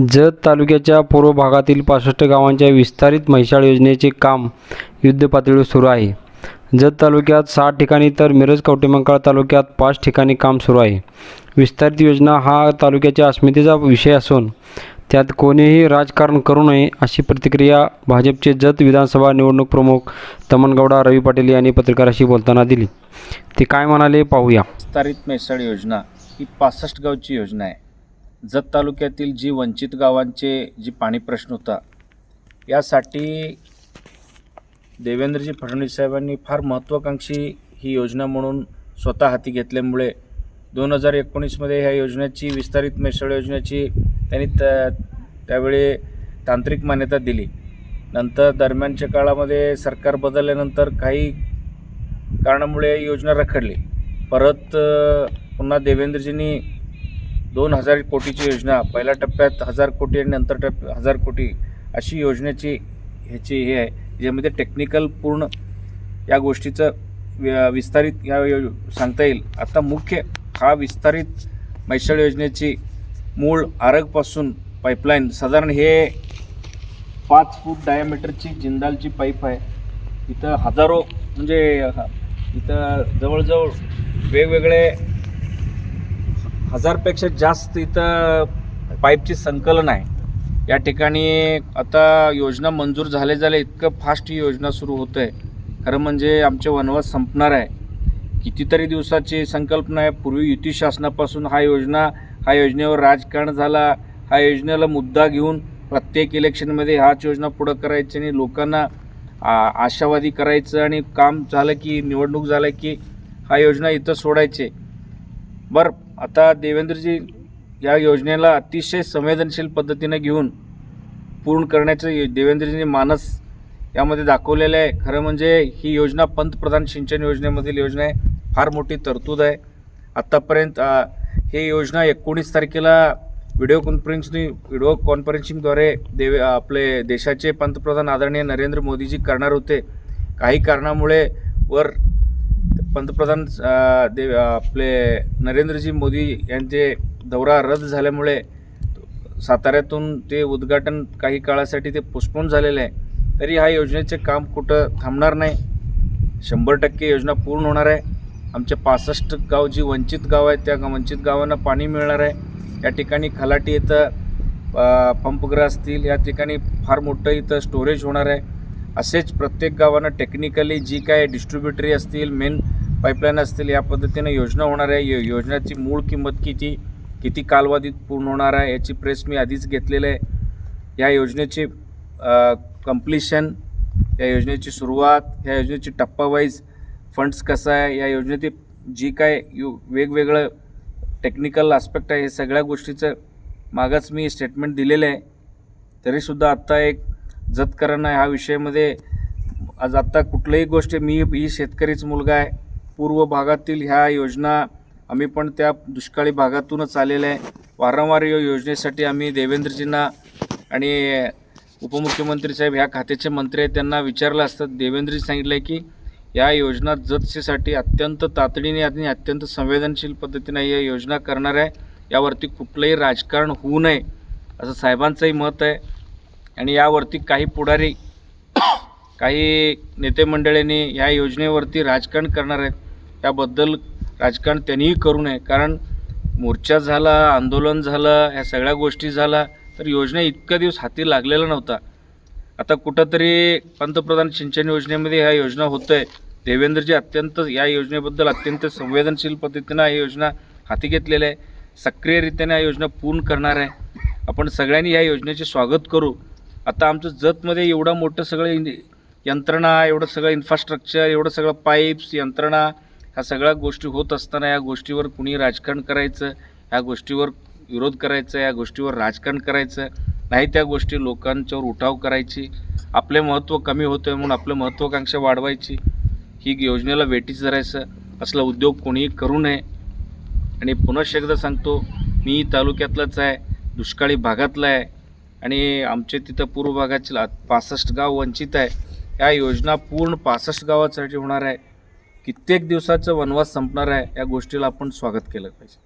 जत तालुक्याच्या पूर्व भागातील पासष्ट गावांच्या विस्तारित म्हैसाळ योजनेचे काम युद्धपातळीवर सुरू आहे. जत तालुक्यात सात ठिकाणी तर मिरज कवटेमंकाळ तालुक्यात पाच ठिकाणी काम सुरू आहे. विस्तारित योजना हा तालुक्याच्या अस्मितेचा विषय असून त्यात कोणीही राजकारण करू नये अशी प्रतिक्रिया भाजपचे जत विधानसभा निवडणूक प्रमुख तमनगौडा रवी पाटील यांनी पत्रकाराशी बोलताना दिली. ते काय म्हणाले पाहूया. विस्तारित मेसाळ योजना ही पासष्ट गावची योजना आहे. जत तालुक्यातील जी वंचित गावांचे जी पाणी प्रश्न होता यासाठी देवेंद्रजी फडणवीस साहेबांनी फार महत्त्वाकांक्षी ही योजना म्हणून स्वतः हाती घेतल्यामुळे दोन हजार एकोणीसमध्ये ह्या योजनेची विस्तारित मेसळ योजनेची त्यांनी त्या त्यावेळी तांत्रिक मान्यता दिली. नंतर दरम्यानच्या काळामध्ये सरकार बदलल्यानंतर काही कारणामुळे योजना रखडली. परत पुन्हा देवेंद्रजींनी दोन हजार कोटीची योजना पहिल्या टप्प्यात हजार कोटी आणि नंतर टप्प हजार कोटी अशी योजनेची ह्याची हे आहे ज्यामध्ये टेक्निकल पूर्ण या गोष्टीचं विस्तारित या यो सांगता येईल. आता मुख्य हा विस्तारित मैसळ योजनेची मूळ आरगपासून पाईपलाईन साधारण हे पाच फूट डायामीटरची जिंदालची पाईप आहे. इथं हजारो म्हणजे इथं जवळजवळ वेगवेगळे हजारपेक्षा जास्त इथं पाईपची संकलन आहे. या ठिकाणी आता योजना मंजूर झाले झाले इतकं फास्ट ही योजना सुरू होतं आहे खरं म्हणजे आमचे वनवास संपणार आहे. कितीतरी दिवसाची संकल्पना आहे. पूर्वी युती शासनापासून हा योजना हा योजनेवर राजकारण झाला. हा योजनेला मुद्दा घेऊन प्रत्येक इलेक्शनमध्ये हाच योजना पुढं करायची आणि लोकांना आ- आशावादी करायचं आणि काम झालं की निवडणूक झालं की हा योजना इथं सोडायचे. बरं आता देवेंद्रजी या योजनेला अतिशय संवेदनशील पद्धतीने घेऊन पूर्ण करण्याचे देवेंद्रजींनी मानस यामध्ये दाखवलेलं आहे. खरं म्हणजे ही योजना पंतप्रधान सिंचन योजनेमधील योजना आहे. फार मोठी तरतूद आहे. आत्तापर्यंत हे ही योजना एकोणीस तारखेला व्हिडिओ कॉन्फरन्सनी व्हिडिओ कॉन्फरन्सिंगद्वारे देवे आपले देशाचे पंतप्रधान आदरणीय नरेंद्र मोदीजी करणार होते. काही कारणामुळे वर पंतप्रधान देव आपले नरेंद्रजी मोदी यांचे दौरा रद्द झाल्यामुळे साताऱ्यातून ते उद्घाटन काही काळासाठी ते पोस्टपोन झालेलं आहे. तरी ह्या योजनेचे काम कुठं थांबणार नाही. शंभर टक्के योजना पूर्ण होणार आहे. आमचे पासष्ट गाव जी वंचित गाव आहेत त्या वंचित गावांना पाणी मिळणार आहे. या ठिकाणी खलाटी इथं पंपग्रह पंपगृह असतील या ठिकाणी फार मोठं इथं स्टोरेज होणार आहे. असेच प्रत्येक गावांना टेक्निकली जी काय डिस्ट्रीब्युटरी असतील मेन पाईपलाईन असतील या पद्धतीनं योजना होणार आहे. यो योजनेची मूळ किंमत किती किती कालावधीत पूर्ण होणार आहे याची प्रेस मी आधीच घेतलेलं आहे. या योजनेची कम्प्लिशन या योजनेची सुरुवात या योजनेची टप्पावाईज फंड्स कसं आहे या योजनेतील जी काय यु वेगवेगळं टेक्निकल आस्पेक्ट आहे हे सगळ्या गोष्टीचं मागच मी स्टेटमेंट दिलेलं आहे. तरीसुद्धा आत्ता एक जतकरांना ह्या विषयामध्ये आज आत्ता कुठल्याही गोष्टी मी ही शेतकरीच मुलगा आहे. पूर्व भागातील ह्या योजना आम्ही पण त्या दुष्काळी भागातूनच आलेल्या आहे. वारंवार या योजनेसाठी आम्ही देवेंद्रजींना आणि उपमुख्यमंत्री साहेब ह्या खात्याचे मंत्री आहेत त्यांना विचारलं असतं. देवेंद्रजी सांगितलं आहे की या योजना जतसेसाठी अत्यंत तातडीने आणि अत्यंत संवेदनशील पद्धतीने या योजना करणार आहे. यावरती कुठलंही राजकारण होऊ नये असं साहेबांचंही मत आहे. आणि यावरती काही पुढारी काही नेते मंडळींनी ह्या योजनेवरती राजकारण करणार आहेत. त्याबद्दल राजकारण त्यांनीही करू नये. कारण मोर्चा झाला आंदोलन झालं ह्या सगळ्या गोष्टी झाला तर योजना इतका दिवस हाती लागलेला नव्हता आता कुठंतरी पंतप्रधान सिंचन योजनेमध्ये ह्या योजना होतं आहे देवेंद्रजी अत्यंत या योजनेबद्दल अत्यंत संवेदनशील पद्धतीनं ही योजना हाती घेतलेली आहे. सक्रियरित्याने या योजना पूर्ण करणार आहे. आपण सगळ्यांनी ह्या योजनेचे स्वागत करू. आता आमचं जतमध्ये एवढं मोठं सगळं यंत्रणा एवढं सगळं इन्फ्रास्ट्रक्चर एवढं सगळं पाईप्स यंत्रणा ह्या सगळ्या गोष्टी होत असताना या गोष्टीवर कुणी राजकारण करायचं ह्या गोष्टीवर विरोध करायचा या गोष्टीवर राजकारण करायचं नाही त्या गोष्टी लोकांच्यावर उठाव करायची. आपले महत्त्व कमी होतं आहे म्हणून आपलं महत्त्वाकांक्षा वाढवायची. ही योजनेला वेटीच धरायचं. असला उद्योग कोणीही करू नये. आणि पुनश्च एकदा सांगतो मी तालुक्यातलाच आहे दुष्काळी भागातला आहे. आणि आमचे तिथं पूर्व भागातील पासष्ट गाव वंचित आहे. या योजना पूर्ण पासष्ट गावासाठी होणार आहे. कित्येक दिवसाचं वनवास संपणार आहे या गोष्टीला आपण स्वागत केलं पाहिजे.